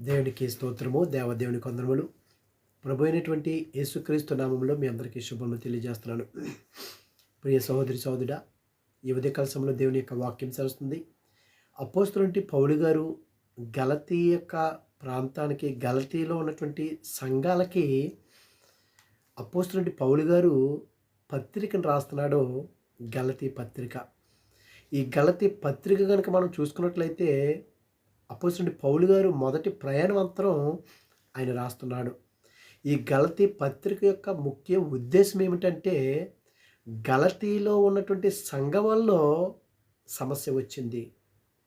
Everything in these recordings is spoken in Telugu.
దేవునికి స్తోత్రము దేవదేవుని కొందరములు. ప్రభు అయినటువంటి యేసుక్రీస్తు నామంలో మీ అందరికీ శుభములు తెలియజేస్తున్నాను. ప్రియ సహోదరి సహోదరుడా ఈ కలసంలో దేవుని యొక్క వాక్యం చదువుతుంది అపోస్తులంటి పౌలు గారు గలతీ యొక్క ప్రాంతానికి గలతీలో ఉన్నటువంటి సంఘాలకి అపోస్తులంటి పౌలు గారు పత్రికను రాస్తున్నాడు గలతీ పత్రిక. ఈ గలతీ పత్రిక కనుక మనం చూసుకున్నట్లయితే అపోజిట్ పౌలు గారు మొదటి ప్రయాణమంతరం ఆయన రాస్తున్నాడు. ఈ గలతీ పత్రిక యొక్క ముఖ్య ఉద్దేశం ఏమిటంటే గలతీలో ఉన్నటువంటి సంఘంలో సమస్య వచ్చింది.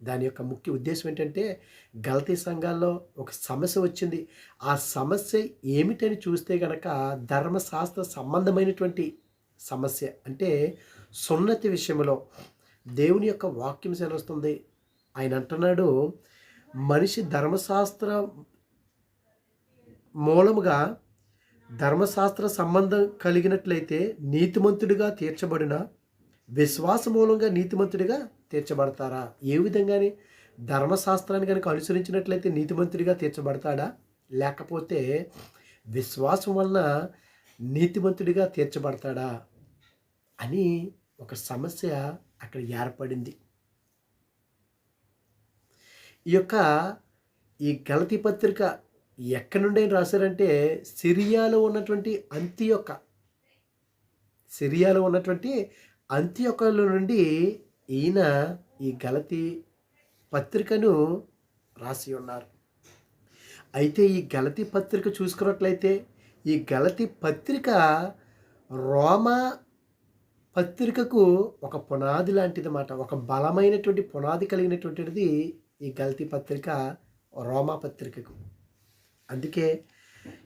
దాని యొక్క ముఖ్య ఉద్దేశం ఏంటంటే గలతీ సంఘాల్లో ఒక సమస్య వచ్చింది. ఆ సమస్య ఏమిటని చూస్తే కనుక ధర్మశాస్త్ర సంబంధమైనటువంటి సమస్య. అంటే సున్నతి విషయంలో దేవుని యొక్క వాక్యం సెలవుస్తుంది. ఆయన అంటున్నాడు మనిషి ధర్మశాస్త్ర మూలముగా ధర్మశాస్త్ర సంబంధం కలిగినట్లయితే నీతిమంతుడిగా తీర్చబడిన విశ్వాస మూలంగా నీతిమంతుడిగా తీర్చబడతారా? ఏ విధంగానే ధర్మశాస్త్రాన్ని కనుక అనుసరించినట్లయితే నీతిమంతుడిగా తీర్చబడతాడా? లేకపోతే విశ్వాసం వలన నీతిమంతుడిగా తీర్చబడతాడా? అని ఒక సమస్య అక్కడ ఏర్పడింది. ఈ యొక్క ఈ గలతి పత్రిక ఎక్కడి నుండి రాశారంటే సిరియాలో ఉన్నటువంటి అంత్యొక్క. సిరియాలో ఉన్నటువంటి అంత్యొక్కల నుండి ఈయన ఈ గలతి పత్రికను రాసి ఉన్నారు. అయితే ఈ గలతి పత్రిక చూసుకున్నట్లయితే ఈ గలతి పత్రిక రోమా పత్రికకు ఒక పునాది లాంటిది అన్నమాట ఒక బలమైనటువంటి పునాది కలిగినటువంటిది ఈ గలతీ పత్రిక రోమా పత్రికకు. అందుకే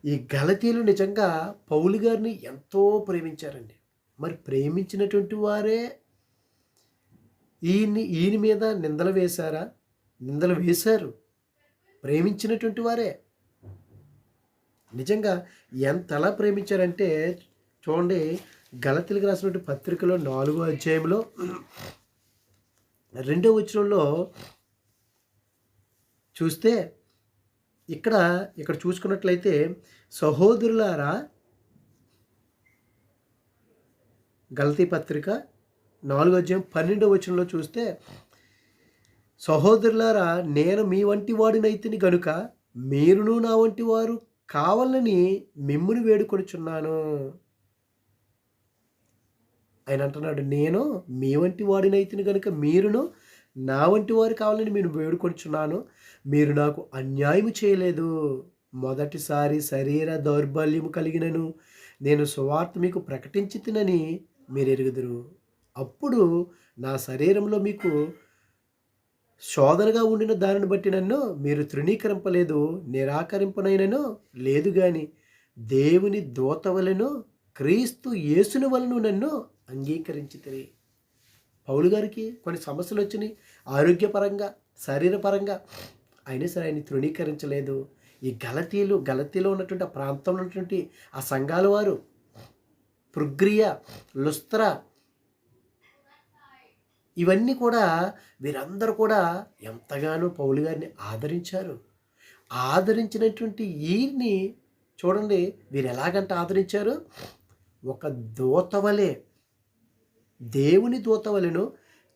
ఈ గలతీలు నిజంగా పౌలు గారిని ఎంతో ప్రేమించారండి. మరి ప్రేమించినటువంటి వారే ఈయన్ని ఈయన మీద నిందలు వేశారా? నిందలు వేశారు. ప్రేమించినటువంటి వారే. నిజంగా ఎంతలా ప్రేమించారంటే చూడండి గలతీలకు రాసినటువంటి పత్రికలో నాలుగో అధ్యాయంలో రెండో వచనంలో చూస్తే ఇక్కడ ఇక్కడ చూసుకున్నట్లయితే సహోదరులారా గలతీ పత్రిక నాలుగో అధ్యాయం పన్నెండో వచనంలో చూస్తే సహోదరులారా నేను మీ వంటి వాడినైతిని గనుక మీరును నా వంటి వారు కావాలని మిమ్ముని వేడుకొనుచున్నాను. ఆయన అంటున్నాడు నేను మీ వంటి వాడినైతిని కనుక మీరును నా వంటి వారు కావాలని నేను వేడుకొంచున్నాను మీరు నాకు అన్యాయం చేయలేదు. మొదటిసారి శరీర దౌర్బల్యము కలిగినను. నేను సువార్త మీకు ప్రకటించి తినని మీరు ఎరుగుదురు అప్పుడు నా శరీరంలో మీకు శోధనగా ఉండిన దానిని బట్టి నన్ను మీరు తృణీకరింపలేదు నిరాకరింపనైనను లేదు కానీ దేవుని దూత వలను క్రీస్తు యేసుని వలను నన్ను అంగీకరించి పౌలు గారికి కొన్ని సమస్యలు వచ్చినాయి. ఆరోగ్యపరంగా శరీరపరంగా. అయినా సరే ఆయన తృణీకరించలేదు. ఈ గలతీలు గలతీలో ఉన్నటువంటి ఆ ప్రాంతంలో ఉన్నటువంటి ఆ సంఘాల వారు పృగ్రియ లుస్త్ర ఇవన్నీ కూడా వీరందరూ కూడా ఎంతగానో పౌలు గారిని ఆదరించారు. ఆదరించినటువంటి ఈయన్ని చూడండి వీరు ఎలాగంటే ఆదరించారు? ఒక దూతవలే దేవుని దూత వలెను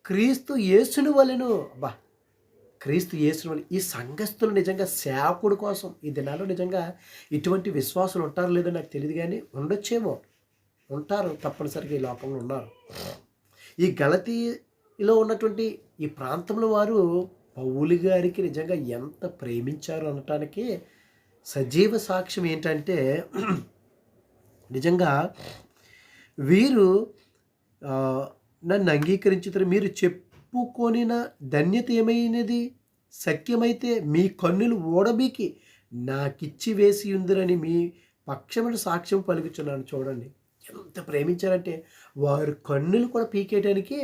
క్రీస్తు యేసుని వలెను అబ్బా క్రీస్తు యేసుని వలె ఈ సంఘస్థులు నిజంగా సేవకుడు కోసం ఈ దినాల్లో నిజంగా ఇటువంటి విశ్వాసులు ఉంటారో లేదో నాకు తెలియదు కానీ ఉండొచ్చేమో. ఉంటారు తప్పనిసరిగా ఈ లోకంలో ఉన్నారు. ఈ గలతీలో ఉన్నటువంటి ఈ ప్రాంతంలో వారు పౌలు గారికి నిజంగా ఎంత ప్రేమించారు అనటానికి సజీవ సాక్ష్యం ఏంటంటే నిజంగా వీరు నన్ను అంగీకరించుతారు. మీరు చెప్పుకొనిన ధన్యత ఏమైనది? సత్యమైతే మీ కన్నులు ఓడబీకి నాకిచ్చి వేసి ఉందిరని మీ పక్షమైన సాక్ష్యం పలుకుతున్నాను చూడండి ఎంత ప్రేమించారంటే వారు కన్నులు కూడా పీకేయడానికి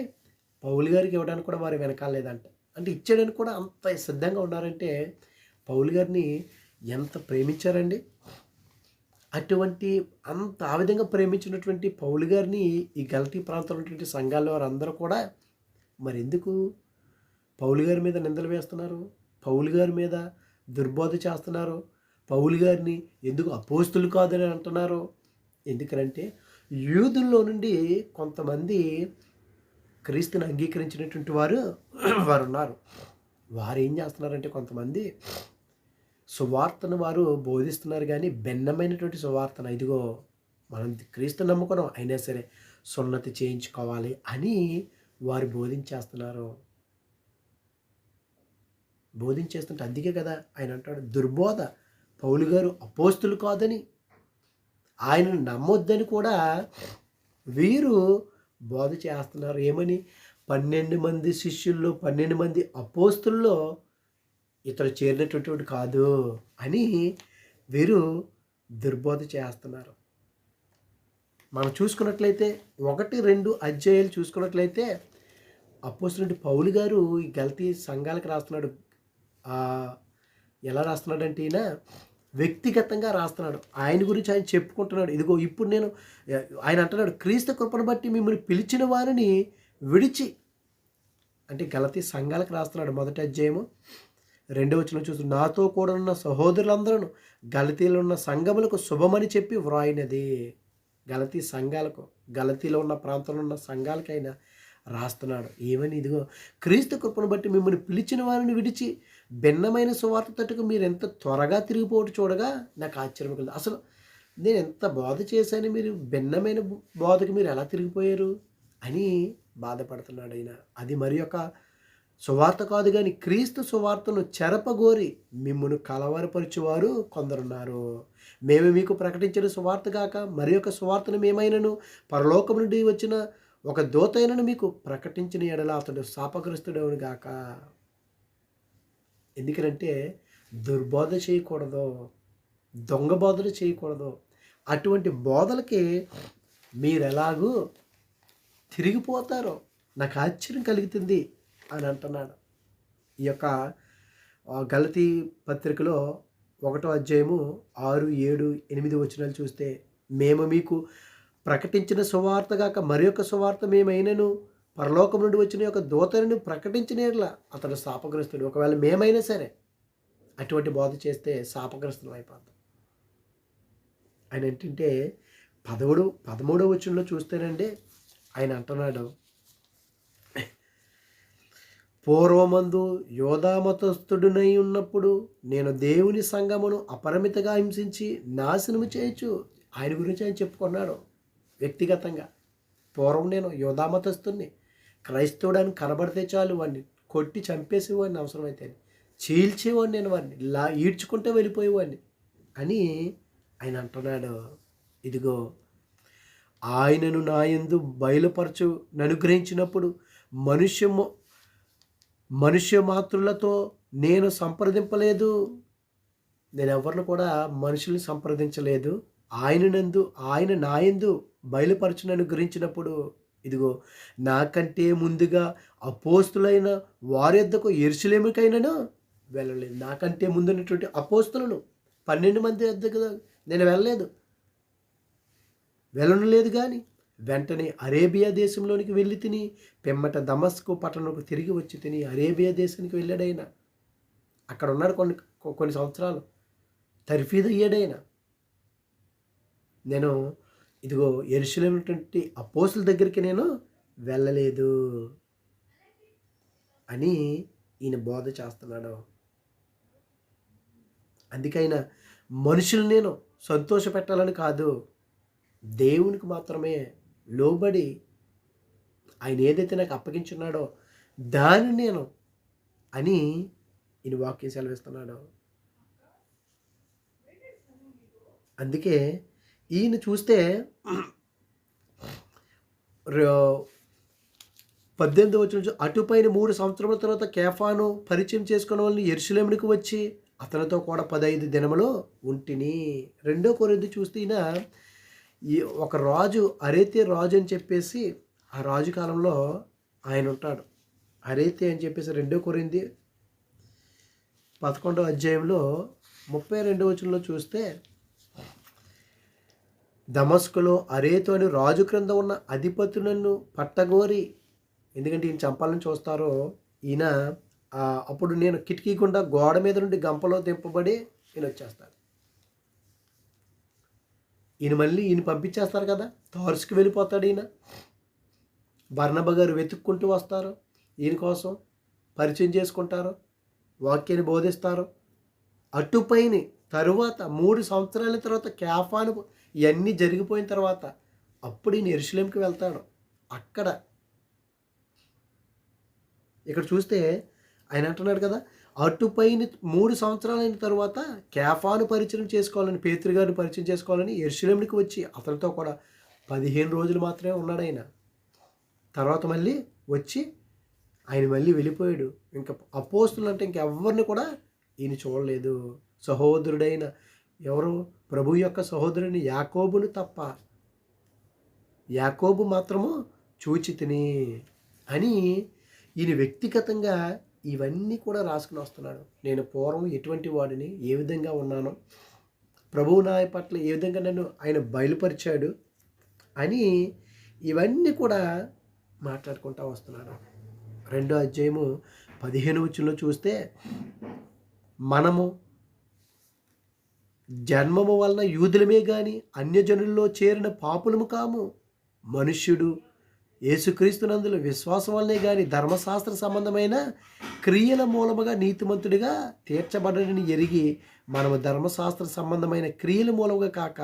పౌలు గారికి ఇవ్వడానికి కూడా వారు వెనకాలేదంట అంటే ఇచ్చేయడానికి కూడా అంత సిద్ధంగా ఉన్నారంటే పౌలు గారిని ఎంత ప్రేమించారండి? అటువంటి అంత ఆ విధంగా ప్రేమించినటువంటి పౌలు గారిని ఈ గల్తీ ప్రాంతంలో ఉన్నటువంటి సంఘాల్లో వారందరూ కూడా మరి ఎందుకు పౌలు గారి మీద నిందలు వేస్తున్నారు? పౌలు గారి మీద దుర్బోధ చేస్తున్నారు? పౌలు గారిని ఎందుకు అపోస్తులు కాదని అంటున్నారు? ఎందుకంటే యూదుల్లో నుండి కొంతమంది క్రీస్తుని అంగీకరించినటువంటి వారు వారు ఉన్నారు వారు ఏం చేస్తున్నారంటే కొంతమంది సువార్తను వారు బోధిస్తున్నారు కానీ భిన్నమైనటువంటి సువార్తను. ఇదిగో మనం క్రీస్తు నమ్ముకున్నాం అయినా సరే సున్నతి చేయించుకోవాలి అని వారు బోధించేస్తున్నారు. బోధించేస్తుంటే అందుకే కదా ఆయన అంటాడు దుర్బోధ పౌలు గారు అపోస్తులు కాదని ఆయనను నమ్మొద్దని కూడా వీరు బోధ చేస్తున్నారు. ఏమని? పన్నెండు మంది శిష్యుల్లో పన్నెండు మంది అపోస్తుల్లో ఇతడు చేరినటువంటి కాదు అని వీరు దుర్బోధ చేస్తున్నారు. మనం చూసుకున్నట్లయితే ఒకటి రెండు అధ్యాయాలు చూసుకున్నట్లయితే అపోస్తున్నటువంటి పౌలు గారు ఈ గల్తీ సంఘాలకు రాస్తున్నాడు. ఎలా రాస్తున్నాడంటే ఈయన వ్యక్తిగతంగా రాస్తున్నాడు. ఆయన గురించి ఆయన చెప్పుకుంటున్నాడు. ఇదిగో ఇప్పుడు నేను ఆయన అంటున్నాడు క్రీస్తు కృపను బట్టి మిమ్మల్ని పిలిచిన వారిని విడిచి అంటే గలతీ సంఘాలకు రాస్తున్నాడు మొదటి అధ్యాయము. రెండవ వచ్చిన చూసి నాతో కూడా ఉన్న సహోదరులందరూ గలతీలో ఉన్న సంఘములకు శుభమని చెప్పి వ్రాయినది. గలతీ సంఘాలకు గలతీలో ఉన్న ప్రాంతంలో ఉన్న సంఘాలకైనా రాస్తున్నాడు. ఏమని? ఇదిగో క్రీస్తు కృపను బట్టి మిమ్మల్ని పిలిచిన వారిని విడిచి భిన్నమైన సువార్త తట్టుకు మీరు ఎంత త్వరగా తిరిగిపోటు చూడగా నాకు ఆశ్చర్యం కలిగింది. అసలు నేను ఎంత బోధ చేశాను? మీరు భిన్నమైన బోధకు మీరు ఎలా తిరిగిపోయారు? అని బాధపడుతున్నాడు ఆయన. అది మరి ఒక సువార్త కాదు కానీ క్రీస్తు సువార్తను చెరపగోరి మిమ్మును కలవరపరిచేవారు కొందరున్నారు. మేము మీకు ప్రకటించిన సువార్త కాక మరి ఒక సువార్తను మేమైనను పరలోకం నుండి వచ్చిన ఒక దూతైనను మీకు ప్రకటించిన ఎడల అతడు శాపగ్రస్తుడవును గాక. ఎందుకంటే దుర్బోధ చేయకూడదు దొంగ బోధలు చేయకూడదు. అటువంటి బోధలకి మీరు ఎలాగూ తిరిగిపోతారో నాకు ఆశ్చర్యం కలుగుతుంది. అని అంటున్నాడు. ఈ యొక్క గలతీ పత్రికలో ఒకటో అధ్యాయము ఆరు ఏడు ఎనిమిది వచనాలు చూస్తే మేము మీకు ప్రకటించిన సువార్త కాక మరి యొక్క సువార్త మేమైనను పరలోకం నుండి వచ్చిన యొక్క దూతలను ప్రకటించిన అతను శాపగ్రస్తుడు. ఒకవేళ మేమైనా సరే అటువంటి బోధ చేస్తే శాపగ్రస్తులు అయిపోతాం. ఆయన ఏంటంటే పదమూడు పదమూడవ వచనంలో చూస్తేనండి ఆయన అంటున్నాడు పూర్వమందు యోధామతస్థుడునై ఉన్నప్పుడు నేను దేవుని సంగమును అపరిమితగా హింసించి నాశనము చేయొచ్చు ఆయన గురించి ఆయన చెప్పుకున్నాడు వ్యక్తిగతంగా. పూర్వం నేను యోధామతస్తుని క్రైస్తవుడని కనబడితే చాలు వాడిని కొట్టి చంపేసేవాడిని అవసరమైతే చీల్చేవాడిని నేను వాడిని లా ఈడ్చుకుంటే వెళ్ళిపోయేవాడిని అని ఆయన అంటున్నాడు. ఇదిగో ఆయనను నాయందు బయలుపరచు ననుగ్రహించినప్పుడు మనుష్యము మనుష్య మాతృలతో నేను సంప్రదింపలేదు. నేను ఎవరిని కూడా మనుషుల్ని సంప్రదించలేదు. ఆయన నందు ఆయన నాయందు బయలుపరచునను గురించినప్పుడు ఇదిగో నాకంటే ముందుగా అపోస్తులైన వారి ఎరుసలేమికైనాను వెళ్ళలేదు. నాకంటే ముందున్నటువంటి అపోస్తులను పన్నెండు మంది వద్దకు నేను వెళ్ళలేదు. వెళ్ళను లేదు కానీ వెంటనే అరేబియా దేశంలోనికి వెళ్ళి తిని పిమ్మట దమస్కు పట్టణంకు తిరిగి వచ్చి తిని అరేబియా దేశానికి వెళ్ళాడైన. అక్కడ ఉన్నాడు కొన్ని కొన్ని సంవత్సరాలు. తర్ఫీదు అయ్యాడైన. నేను ఇదిగో ఎరుసలేనటువంటి అపోసుల దగ్గరికి నేను వెళ్ళలేదు అని ఈయన బోధ చేస్తున్నాడు. అందుకైనా మనుషులు నేను సంతోష పెట్టాలని కాదు దేవునికి మాత్రమే లోబడి ఆయన ఏదైతే నాకు అప్పగించున్నాడో దాన్ని నేను అని ఈయన వాక్యం సెలవిస్తున్నాడు. అందుకే ఈయన చూస్తే పద్దెనిమిది వచ్చిన అటుపైన మూడు సంవత్సరముల తర్వాత కేఫాను పరిచయం చేసుకున్న వాళ్ళని ఎరుసలేమునికి వచ్చి అతనితో కూడా పదహైదు దినములు ఉంటిని. రెండో కొరింది చూస్తే ఈయన ఈ ఒక రాజు అరేతే రాజు అని చెప్పేసి ఆ రాజు కాలంలో ఆయన ఉంటాడు. అరేతే అని చెప్పేసి రెండో కొరింది పదకొండవ అధ్యాయంలో ముప్పై రెండో వచనంలో చూస్తే దమస్కులో అరేతో అని రాజు క్రింద ఉన్న అధిపతులను పట్టగోరి ఎందుకంటే ఈయన చంపాలని చూస్తారో ఈయన అప్పుడు నేను కిటికీ గుండా గోడ మీద నుండి గంపలో దింపబడి నేను వచ్చేస్తాను ఈయన మళ్ళీ ఈయన పంపించేస్తారు కదా? తార్సుకు వెళ్ళిపోతాడు ఈయన. బర్ణబ గారు వెతుక్కుంటూ వస్తారు. ఈయన కోసం పరిచయం చేసుకుంటారు. వాక్యాన్ని బోధిస్తారు. అటుపైన తరువాత మూడు సంవత్సరాల తర్వాత క్యాఫాను ఇవన్నీ జరిగిపోయిన తర్వాత అప్పుడు ఈయన ఎరుసలేంకి వెళ్తాడు. అక్కడ. ఇక్కడ చూస్తే ఆయన అంటున్నాడు కదా అటుపైన మూడు సంవత్సరాలైన తర్వాత కేఫాను పరిచయం చేసుకోవాలని పేతృగారిని పరిచయం చేసుకోవాలని ఎరుసలేంకి వచ్చి అతనితో కూడా పదిహేను రోజులు మాత్రమే ఉన్నాడు ఆయన. తర్వాత మళ్ళీ వచ్చి ఆయన మళ్ళీ వెళ్ళిపోయాడు. ఇంకా అపోస్తులు అంటే ఇంకెవరిని కూడా ఈయన చూడలేదు. సహోదరుడైన ఎవరు? ప్రభు యొక్క సహోదరుని యాకోబును తప్ప యాకోబు మాత్రము చూచి తిని అని ఈయన వ్యక్తిగతంగా ఇవన్నీ కూడా రాసుకుని వస్తున్నాడు. నేను పూర్వం ఎటువంటి వాడిని ఏ విధంగా ఉన్నాను ప్రభువు నా పట్ల ఏ విధంగా నన్ను ఆయన బయలుపరిచాడు అని ఇవన్నీ కూడా మాట్లాడుకుంటూ వస్తున్నాడు. రెండో అధ్యాయము పదిహేను వచ్చులో చూస్తే మనము జన్మము వలన యూదులమే కానీ అన్యజనుల్లో చేరిన పాపులము కాము. మనుష్యుడు యేసుక్రీస్తునందుల విశ్వాసం వల్లే కానీ ధర్మశాస్త్ర సంబంధమైన క్రియల మూలముగా నీతిమంతుడిగా తీర్చబడని ఎరిగి మనము ధర్మశాస్త్ర సంబంధమైన క్రియల మూలముగా కాక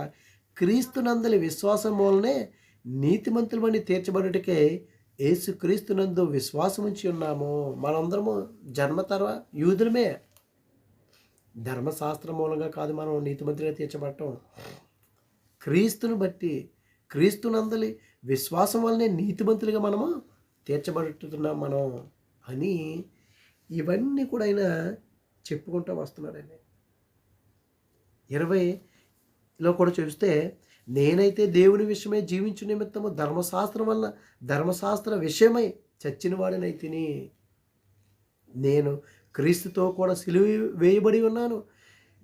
క్రీస్తునందుల విశ్వాసం మూలనే నీతిమంతులమని తీర్చబడుటకే యేసుక్రీస్తునందు విశ్వాసం ఉంచి ఉన్నాము. మనందరము జన్మతర యూదులమే. ధర్మశాస్త్రం మూలంగా కాదు మనం నీతిమంతులుగా తీర్చబడటం. క్రీస్తుని బట్టి క్రీస్తునందలి విశ్వాసం వల్లనే నీతిమంతులుగా మనము తీర్చబడుతున్నాం మనం అని ఇవన్నీ కూడా ఆయన చెప్పుకుంటూ వస్తున్నాడండి. ఇరవైలో కూడా చూస్తే నేనైతే దేవుని విషయమై జీవించు నిమిత్తము ధర్మశాస్త్రం వల్ల ధర్మశాస్త్ర విషయమై చచ్చిన వాడినైతిని నేను క్రీస్తుతో కూడా సిలువ వేయబడి ఉన్నాను.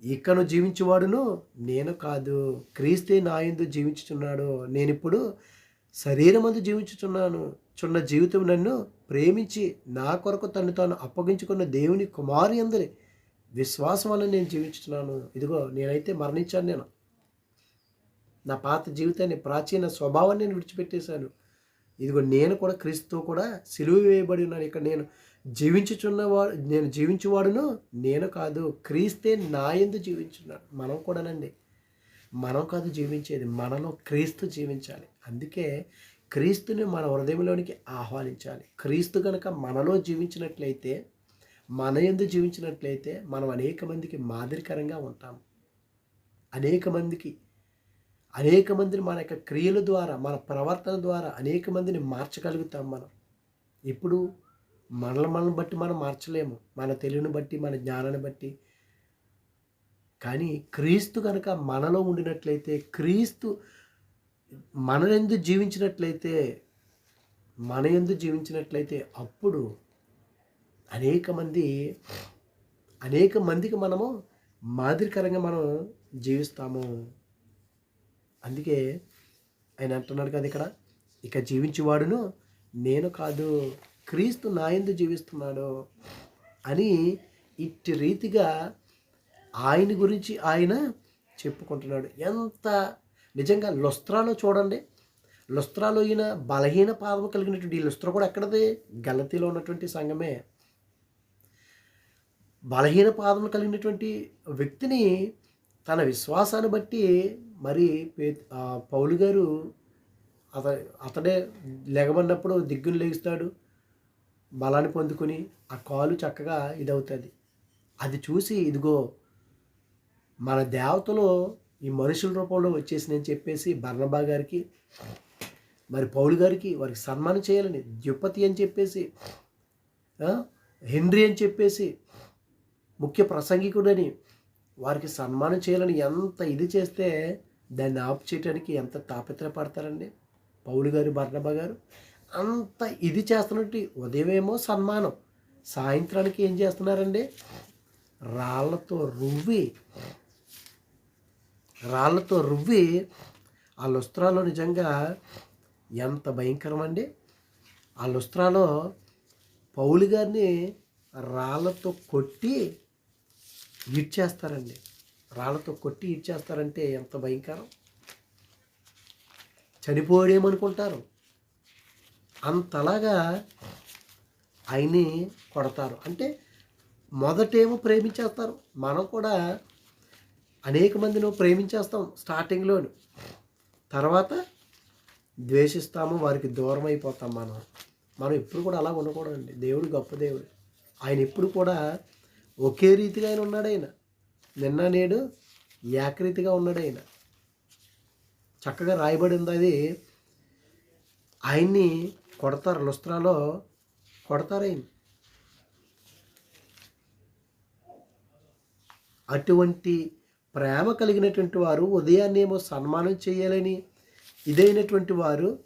ఇక్కను జీవించేవాడును నేను కాదు. క్రీస్తే నా జీవించుచున్నాడు. నేను ఇప్పుడు శరీరమందు జీవించుచున్నాను. చున్న జీవితం నన్ను ప్రేమించి నా కొరకు తను తాను అప్పగించుకున్న దేవుని కుమారి అందరి విశ్వాసం వల్ల నేను జీవించుతున్నాను ఇదిగో నేనైతే మరణించాను నేను. నా పాత జీవితాన్ని ప్రాచీన స్వభావాన్ని నేను విడిచిపెట్టేశాను. ఇదిగో నేను కూడా క్రీస్తు కూడా సిలువ వేయబడి ఉన్నాను. ఇక్కడ నేను జీవించుచున్నవాడు నేను జీవించేవాడును నేను కాదు క్రీస్తే నా ఎందు జీవించున్నాడు మనం కూడానండి. మనం కాదు జీవించేది మనలో క్రీస్తు జీవించాలి. అందుకే క్రీస్తుని మన హృదయంలోనికి ఆహ్వానించాలి. క్రీస్తు కనుక మనలో జీవించినట్లయితే మన ఎందు జీవించినట్లయితే మనం అనేక మందికి మాదిరికరంగా ఉంటాం. అనేక మందికి అనేక మందిని మన యొక్క క్రియల ద్వారా మన ప్రవర్తన ద్వారా అనేక మందిని మార్చగలుగుతాం మనం. ఇప్పుడు మనల్ని బట్టి మనం మార్చలేము. మన తెలివిని బట్టి మన జ్ఞానాన్ని బట్టి కానీ క్రీస్తు కనుక మనలో ఉండినట్లయితే క్రీస్తు మన జీవించినట్లయితే మన ఎందు జీవించినట్లయితే అప్పుడు అనేక మంది అనేక మందికి మనము మాదిరికరంగా మనం జీవిస్తాము. అందుకే ఆయన అంటున్నాడు కదా ఇక్కడ ఇక జీవించేవాడును నేను కాదు క్రీస్తు నా ఎందు జీవిస్తున్నాడు అని ఇట్టి రీతిగా ఆయన గురించి ఆయన చెప్పుకుంటున్నాడు. ఎంత నిజంగా లుస్త్రాలో చూడండి. లుస్త్రాలో ఈయన బలహీన పాదం కలిగినటువంటి ఈ లుస్త్ర కూడా ఎక్కడది? గలతీలో ఉన్నటువంటి సంఘమే. బలహీన పాదము కలిగినటువంటి వ్యక్తిని తన విశ్వాసాన్ని బట్టి మరి పే పౌలు గారు అత అతడే లెగబడినప్పుడు దిగ్గును లేగిస్తాడు. బలాన్ని పొందుకుని ఆ కాలు చక్కగా ఇదవుతుంది. అది చూసి ఇదిగో మన దేవతలో ఈ మనుషుల రూపంలో వచ్చేసి నేను చెప్పేసి బర్ణబా గారికి మరి పౌలు గారికి వారికి సన్మానం చేయాలని ద్యుపతి అని చెప్పేసి హెన్రీ అని చెప్పేసి ముఖ్య ప్రసంగికుడని వారికి సన్మానం చేయాలని ఎంత ఇది చేస్తే దాన్ని ఆపు చేయడానికి ఎంత తాపత్రపడతారండి పౌలు గారు బర్ణబా గారు అంత ఇది చేస్తున్నట్టు ఉదయమేమో సన్మానం సాయంత్రానికి ఏం చేస్తున్నారండి? రాళ్ళతో రువ్వి రాళ్ళతో రువ్వి ఆ లుస్త్రాలో నిజంగా ఎంత భయంకరం అండి ఆ లుస్త్రాలో పౌలు గారిని రాళ్ళతో కొట్టి ఈడ్చేస్తారండి రాళ్ళతో కొట్టి ఈడ్చేస్తారంటే ఎంత భయంకరం. చనిపోయాడేమనుకుంటారు. అంతలాగా ఆయన్ని కొడతారు. అంటే మొదటేమో ప్రేమించేస్తారు. మనం కూడా అనేక మందిని ప్రేమించేస్తాం స్టార్టింగ్లోను. తర్వాత ద్వేషిస్తాము వారికి దూరం అయిపోతాం మనం. మనం ఎప్పుడు కూడా అలా ఉండకూడదండి. దేవుడు గొప్ప దేవుడు. ఆయన ఎప్పుడు కూడా ఒకే రీతిగా ఆయన ఉన్నాడు ఆయన. నిన్న నేడు ఏకరీతిగా ఉన్నాడు ఆయన. చక్కగా రాయబడి ఉంది అది. ఆయన్ని కొడతారు లుస్త్రాలో కొడతారు ఆయన. అటువంటి ప్రేమ కలిగినటువంటి వారు ఉదయాన్నే ఏమో సన్మానం చేయాలని. ఇదైనటువంటి వారు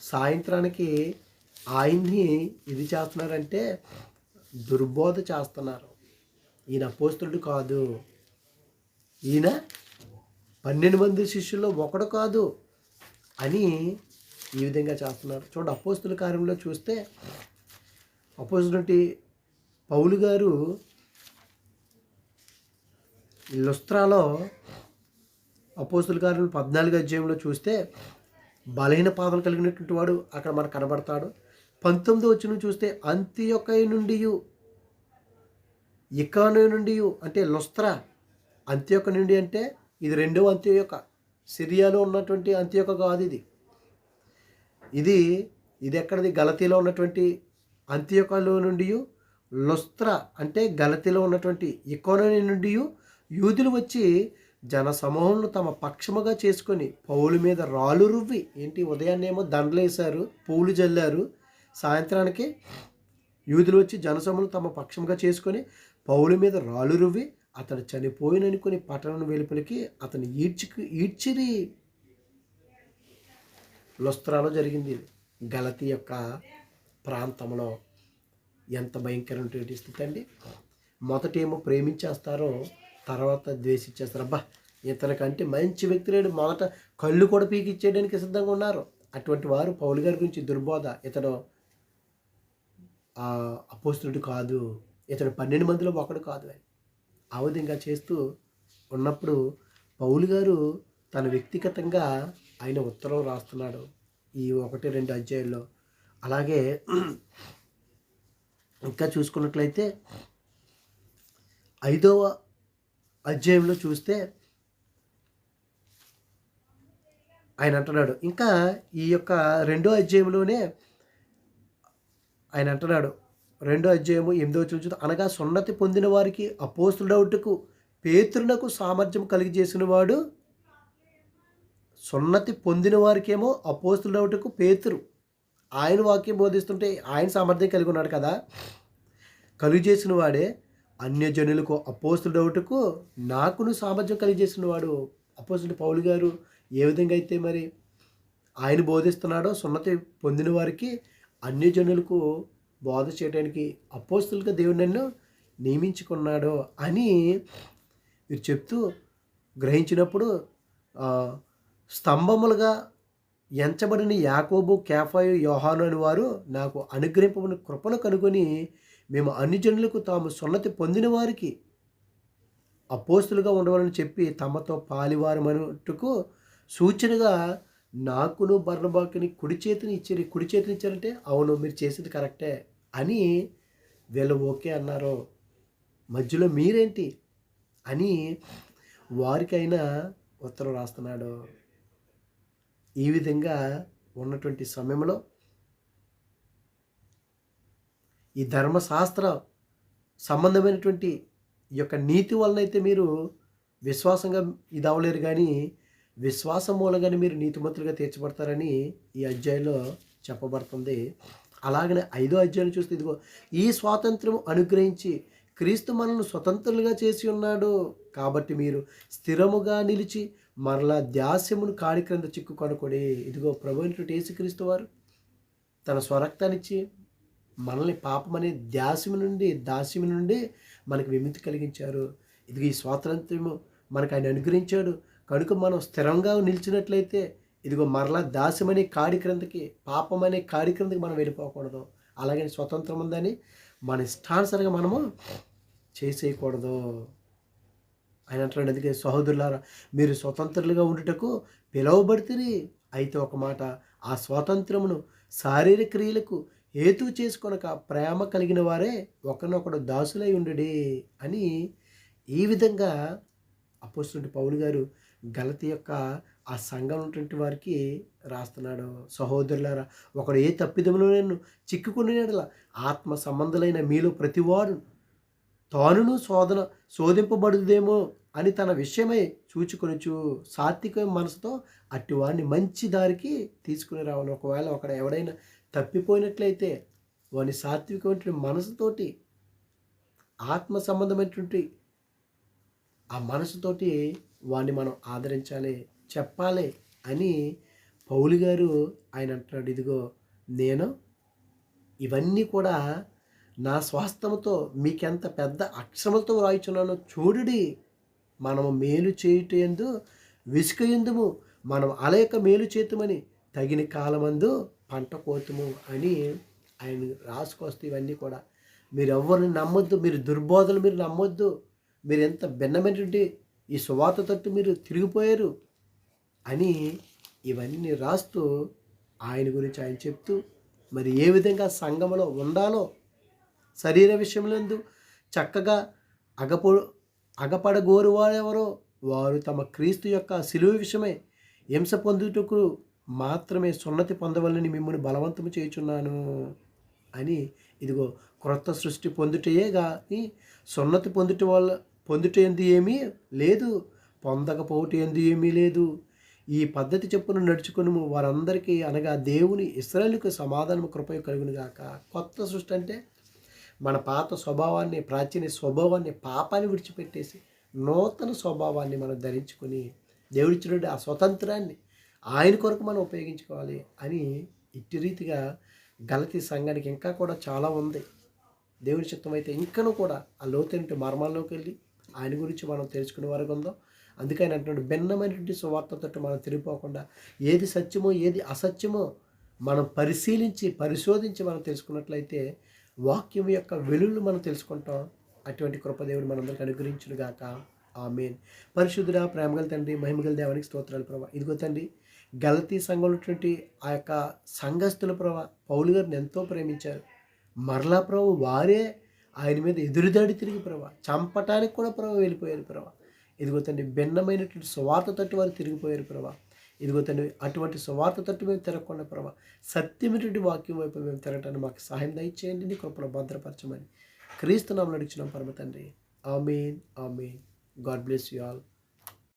సాయంత్రానికి ఆయన్ని ఇది చేస్తున్నారంటే దుర్బోధ చేస్తున్నారు. ఈయన అపోస్తుడు కాదు. ఈయన పన్నెండు మంది శిష్యుల్లో ఒకడు కాదు అని ఈ విధంగా చేస్తున్నారు. చూడ అపోస్తుల కార్యంలో చూస్తే అపోజిట్ పౌలు గారు లుస్త్రాలో అపోస్తుల గారు పద్నాలుగు అధ్యాయంలో చూస్తే బలహీన పాదలు కలిగినటువంటి వాడు అక్కడ మనకు కనబడతాడు. పంతొమ్మిది వచ్చిన చూస్తే అంత్యొక్క నుండి ఇకాను నుండి అంటే లుస్త్రా. అంత్యొక నుండి అంటే ఇది రెండవ అంత్యొక్క సిరియాలో ఉన్నటువంటి అంత్యొక్క కాదు ఇది. ఇది ఇది ఎక్కడది? గలతీలో ఉన్నటువంటి అంత్యొకలో నుండి లుస్త్ర అంటే గలతీలో ఉన్నటువంటి ఇకోనని నుండి యూదులు వచ్చి జనసమూహంను తమ పక్షముగా చేసుకొని పౌలు మీద రాళ్ళు రువ్వి ఏంటి ఉదయాన్నేమో దండలు వేశారు పూలు జల్లారు. సాయంత్రానికి యూదులు వచ్చి జనసమూహం తమ పక్షంగా చేసుకొని పౌలు మీద రాళ్ళు రువ్వి అతడు చనిపోయిననుకొని పట్టణం వెలుపలికి అతను ఈడ్చుకు ఈడ్చిరి. లుస్త్రాలో జరిగింది గలతి యొక్క ప్రాంతంలో ఎంత భయంకరమైనటువంటి స్థితి అండి. మొదటేమో ప్రేమించేస్తారో తర్వాత ద్వేషించేస్తారు అబ్బా ఇతనికంటే మంచి వ్యక్తి లేడు. మొదట కళ్ళు కూడా పీకిచ్చేయడానికి సిద్ధంగా ఉన్నారు. అటువంటి వారు పౌలు గారి గురించి దుర్బోధ. ఇతడు అపోస్తుడు కాదు. ఇతడు పన్నెండు మందిలో ఒకడు కాదు అని ఆ విధంగా చేస్తూ ఉన్నప్పుడు పౌలు గారు తన వ్యక్తిగతంగా ఆయన ఉత్తరం రాస్తున్నాడు ఈ ఒకటి రెండు అధ్యాయుల్లో అలాగే ఇంకా చూసుకున్నట్లయితే ఐదవ అధ్యాయంలో చూస్తే ఆయన అంటున్నాడు. ఇంకా ఈ యొక్క రెండో అధ్యాయంలోనే ఆయన అంటున్నాడు. రెండో అధ్యాయము ఎనిమిదో చూచు అనగా సున్నతి పొందిన వారికి అపోస్తుడవుటకు పేతురునకు సామర్థ్యం కలిగజేసిన వాడు సున్నతి పొందిన వారికేమో అపోస్తుడవుటకు పేతురు. ఆయన వాక్యం బోధిస్తుంటే ఆయన సామర్థ్యం కలిగి ఉన్నాడు కదా. కలుగజేసిన వాడే అన్యజనులకు అపోస్తుడవుటకు నాకును సామర్థ్యం కలిగజేసిన వాడు అపోస్తుడు పౌలు గారు. ఏ విధంగా అయితే మరి ఆయన బోధిస్తున్నాడో సున్నతి పొందిన వారికి అన్యజనులకు బోధ చేయడానికి అపోస్తులుగా దేవుడు నన్ను నియమించుకున్నాడో అని మీరు చెప్తూ గ్రహించినప్పుడు స్తంభములుగా ఎంచబడిన యాకోబు కేఫాయు యోహాను అని వారు నాకు అనుగ్రహింపబడిన కృపను కనుగొని మేము అన్ని జనులకు తాము సున్నతి పొందిన వారికి అపోస్తులుగా ఉండవాలని చెప్పి తమతో పాలివారమనుటకు సూచనగా నాకును బర్ణబాకుని కుడి చేతిని ఇచ్చారు కుడి చేతిని ఇచ్చారంటే అవును మీరు చేసేది కరెక్టే అని వీళ్ళు ఓకే అన్నారు. మధ్యలో మీరేంటి అని వారికైనా ఉత్తరం రాస్తున్నాడు. ఈ విధంగా ఉన్నటువంటి సమయంలో ఈ ధర్మశాస్త్ర సంబంధమైనటువంటి ఈ యొక్క నీతి వలన అయితే మీరు విశ్వాసంగా ఇది అవ్వలేరు కానీ విశ్వాసం మూలంగానే మీరు నీతిమంతులుగా తీర్చబడతారని ఈ అధ్యాయంలో చెప్పబడుతుంది. అలాగనే ఐదో అధ్యాయం చూస్తే ఇదిగో ఈ స్వాతంత్రం అనుగ్రహించి క్రీస్తు మనల్ని స్వతంత్రులుగా చేసి ఉన్నాడు. కాబట్టి మీరు స్థిరముగా నిలిచి మరలా ధ్యాస్యమును కాడి క్రింద చిక్కుకొనకూడి ఇదిగో ప్రభు అయినటువంటి యేసుక్రీస్తు వారు తన స్వరక్తాన్నిచ్చి మనల్ని పాపం అనే దాస్యం నుండి దాస్యం నుండి మనకు విముక్తి కలిగించారు. ఇది ఈ స్వాతంత్ర్యము మనకు ఆయన అనుగ్రహించాడు. కనుక మనం స్థిరంగా నిలిచినట్లయితే ఇదిగో మరలా దాస్యం అనే కాడి క్రిందకి పాపం అనే కాడి క్రిందకి మనం వెళ్ళిపోకూడదు. అలాగే స్వతంత్రం ఉందని మన ఇష్టానుసారంగా మనము చేసేయకూడదు. ఆయన అంటున్నాడు అందుకే సహోదరులారా మీరు స్వతంత్రులుగా ఉండుటకు పిలువబడితే అయితే ఒక మాట ఆ స్వాతంత్రమును శారీరక క్రియలకు హేతు చేసుకొనక ప్రేమ కలిగిన వారే ఒకరినొకడు దాసులై ఉండడే అని ఈ విధంగా అపోస్తుడి పౌలు గారు గలతి యొక్క ఆ సంఘం ఉన్నటువంటి వారికి రాస్తున్నాడు. సహోదరులారా ఒకడు ఏ తప్పిదములో నేను చిక్కుకునేలా ఆత్మ సంబంధులైన మీలో ప్రతివాడు తానును శోధన శోధింపబడుదేమో అని తన విషయమై చూచుకొనుచు సాత్విక మనసుతో అట్టివాడిని మంచి దారికి తీసుకుని రావాలి ఒకవేళ ఒకడు ఎవడైనా తప్పిపోయినట్లయితే వాని సాత్వికమైనటువంటి మనసుతోటి ఆత్మ సంబంధమైనటువంటి ఆ మనసుతోటి వాడిని మనం ఆదరించాలి చెప్పాలి అని పౌలు గారు ఆయన అంటున్నాడు. ఇదిగో నేను ఇవన్నీ కూడా నా స్వాస్థ్యముతో మీకెంత పెద్ద అక్షరములతో వ్రాయిచున్నానో చూడుడి. మనము మేలు చేయుట ఎందు విసుకయందుము మనం అలేక మేలు చేతుమని తగిన కాలమందు పంట కోతుము అని ఆయన రాసుకొస్తే ఇవన్నీ కూడా. మీరు ఎవరిని నమ్మొద్దు మీరు దుర్బోధలు మీరు నమ్మొద్దు. మీరు ఎంత భిన్నమైనటువంటి ఈ సువాత తట్టు మీరు తిరిగిపోయారు అని ఇవన్నీ రాస్తూ ఆయన గురించి ఆయన చెప్తూ మరి ఏ విధంగా సంఘంలో ఉండాలో శరీర విషయంలో చక్కగా అగపో అగపడగోరు వారెవరో వారు తమ క్రీస్తు యొక్క సిలువ విషయమై హింస పొందుటకు మాత్రమే సున్నతి పొందవలని మిమ్మల్ని బలవంతము చేయుచున్నాను అని ఇదిగో క్రొత్త సృష్టి పొందుటయే కానీ సున్నతి పొందుట వల్ల పొందుటందు ఏమీ లేదు పొందకపోవట ఎందు ఏమీ లేదు. ఈ పద్ధతి చెప్పును నడుచుకుని వారందరికీ అనగా దేవుని ఇస్రాయలుకు సమాధానము కృపయ కలుగునుగాక కొత్త సృష్టి అంటే మన పాత స్వభావాన్ని ప్రాచీన స్వభావాన్ని పాపాన్ని విడిచిపెట్టేసి నూతన స్వభావాన్ని మనం ధరించుకొని దేవుడిచ్చినటువంటి ఆ స్వతంత్రాన్ని ఆయన కొరకు మనం ఉపయోగించుకోవాలి అని ఇట్టి రీతిగా గలతి సంఘానికి ఇంకా కూడా చాలా ఉంది. దేవుని చిత్తం అయితే ఇంకనూ కూడా ఆ లోతైన మర్మాల్లోకి వెళ్ళి ఆయన గురించి మనం తెలుసుకునే వరకు ఉందో అందుకని అంటున్నాడు భిన్నమైనటువంటి సువార్తతో మనం తిరిగిపోకుండా ఏది సత్యమో ఏది అసత్యమో మనం పరిశీలించి పరిశోధించి మనం తెలుసుకున్నట్లయితే వాక్యం యొక్క వెలుగులు మనం తెలుసుకుంటాం. అటువంటి కృపదేవుడు మనందరికి అనుగ్రహించును గాక ఆ మెయిన్ పరిశుద్ధుడ ప్రేమగల తండ్రి మహిమగల దేవానికి స్తోత్రాలు ప్రభా. ఇదిగో తండ్రి గలతీ సంఘంలో ఉన్నటువంటి ఆ యొక్క సంఘస్థుల ప్రభా పౌలు గారిని ఎంతో ప్రేమించారు. మరలా ప్రభు వారే ఆయన మీద ఎదురుదాడి తిరిగి ప్రభా చంపటానికి కూడా ప్రభు వెళ్ళిపోయారు ప్రభా. ఇదిగో తండ్రి భిన్నమైనటువంటి సువార్త తట్టు వారు తిరిగిపోయారు ప్రభా. ఇదిగో తండ్రి అటువంటి సువార్త తట్టు మేము తిరగకుండా ప్రభా సత్యమైనటువంటి వాక్యం వైపు మేము తిరగటానికి మాకు సహాయం దయచేయండి నీ కృపలో భద్రపరచమని క్రీస్తు నామలు అడిగిన పరమ తండ్రి. Amen amen. God bless you all.